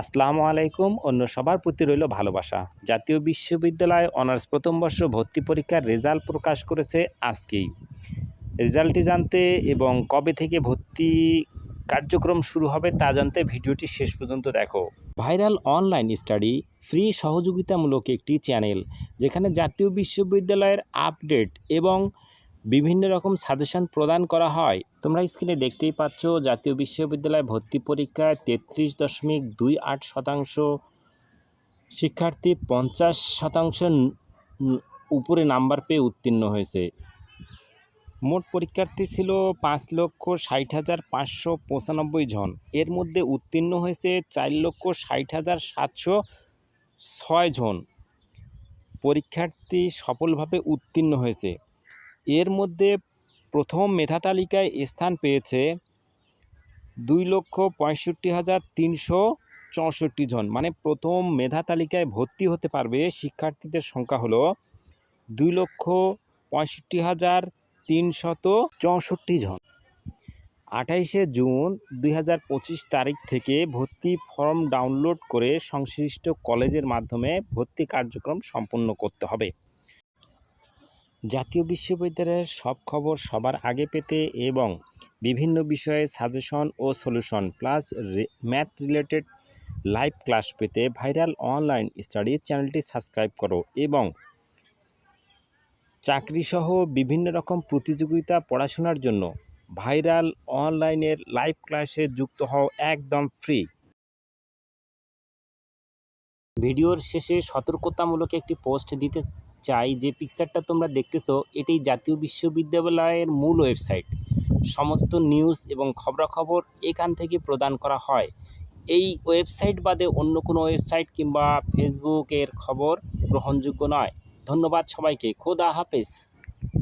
আসসালামু আলাইকুম, অন্য সবার প্রতি রইল ভালোবাসা। জাতীয় বিশ্ববিদ্যালয় অনার্স প্রথম বর্ষ ভর্তি পরীক্ষার রেজাল্ট প্রকাশ করেছে আজকেই। রেজাল্টটি জানতে এবং কবে থেকে ভর্তি কার্যক্রম শুরু হবে তা জানতে ভিডিওটি শেষ পর্যন্ত দেখো। ভাইরাল অনলাইন স্টাডি, ফ্রি সহযোগিতামূলক একটি চ্যানেল, যেখানে জাতীয় বিশ্ববিদ্যালয়ের আপডেট এবং বিভিন্ন রকম সাজেশন প্রদান করা হয়। তোমরা স্ক্রিনে দেখতেই পাচ্ছ, জাতীয় বিশ্ববিদ্যালয় ভর্তি পরীক্ষায় তেত্রিশ দশমিক দুই আট শতাংশ শিক্ষার্থী পঞ্চাশ শতাংশ উপরে নাম্বার পেয়ে উত্তীর্ণ হয়েছে। মোট পরীক্ষার্থী ছিল পাঁচ লক্ষ ষাট হাজার পাঁচশো পঁচানব্বই জন। এর মধ্যে উত্তীর্ণ হয়েছে চার লক্ষ ষাট হাজার সাতশো ছয় জন। পরীক্ষার্থী সফলভাবে উত্তীর্ণ হয়েছে। এর মধ্যে প্রথম মেধা তালিকায় স্থান পেয়েছে দুই লক্ষ পঁয়ষট্টি হাজার তিনশো চৌষট্টি জন। মানে প্রথম মেধা তালিকায় ভর্তি হতে পারবে শিক্ষার্থীদের সংখ্যা হলো দুই লক্ষ পঁয়ষট্টি হাজার তিনশত চৌষট্টি জন। আঠাইশে জুন দুই হাজার পঁচিশ তারিখ থেকে ভর্তি ফর্ম ডাউনলোড করে সংশ্লিষ্ট কলেজের মাধ্যমে ভর্তি কার্যক্রম সম্পন্ন করতে হবে। জাতীয় বিশ্ববিদ্যালয়ের সব খবর সবার আগে পেতে এবং বিভিন্ন বিষয়ে সাজেশন ও solution plus math related live class পেতে ভাইরাল অনলাইন স্টাডি চ্যানেলটি সাবস্ক্রাইব করো এবং চাকরিসহ বিভিন্ন রকম প্রতিযোগিতা পড়াশোনার জন্য ভাইরাল অনলাইনের লাইভ ক্লাসে যুক্ত হও একদম ফ্রি। ভিডিওর শেষে সতর্কতামূলক একটি পোস্ট দিতে চাই যে পিকচারটা তোমরা দেখতেছো এটি জাতীয় বিশ্ববিদ্যালয়ের মূল ওয়েবসাইট। সমস্ত নিউজ এবং খবরাখবর এখান থেকে প্রদান করা হয়। এই ওয়েবসাইট বাদে অন্য কোনো ওয়েবসাইট কিংবা ফেসবুকের খবর গ্রহণযোগ্য নয়। ধন্যবাদ সবাইকে। খোদা হাফেজ।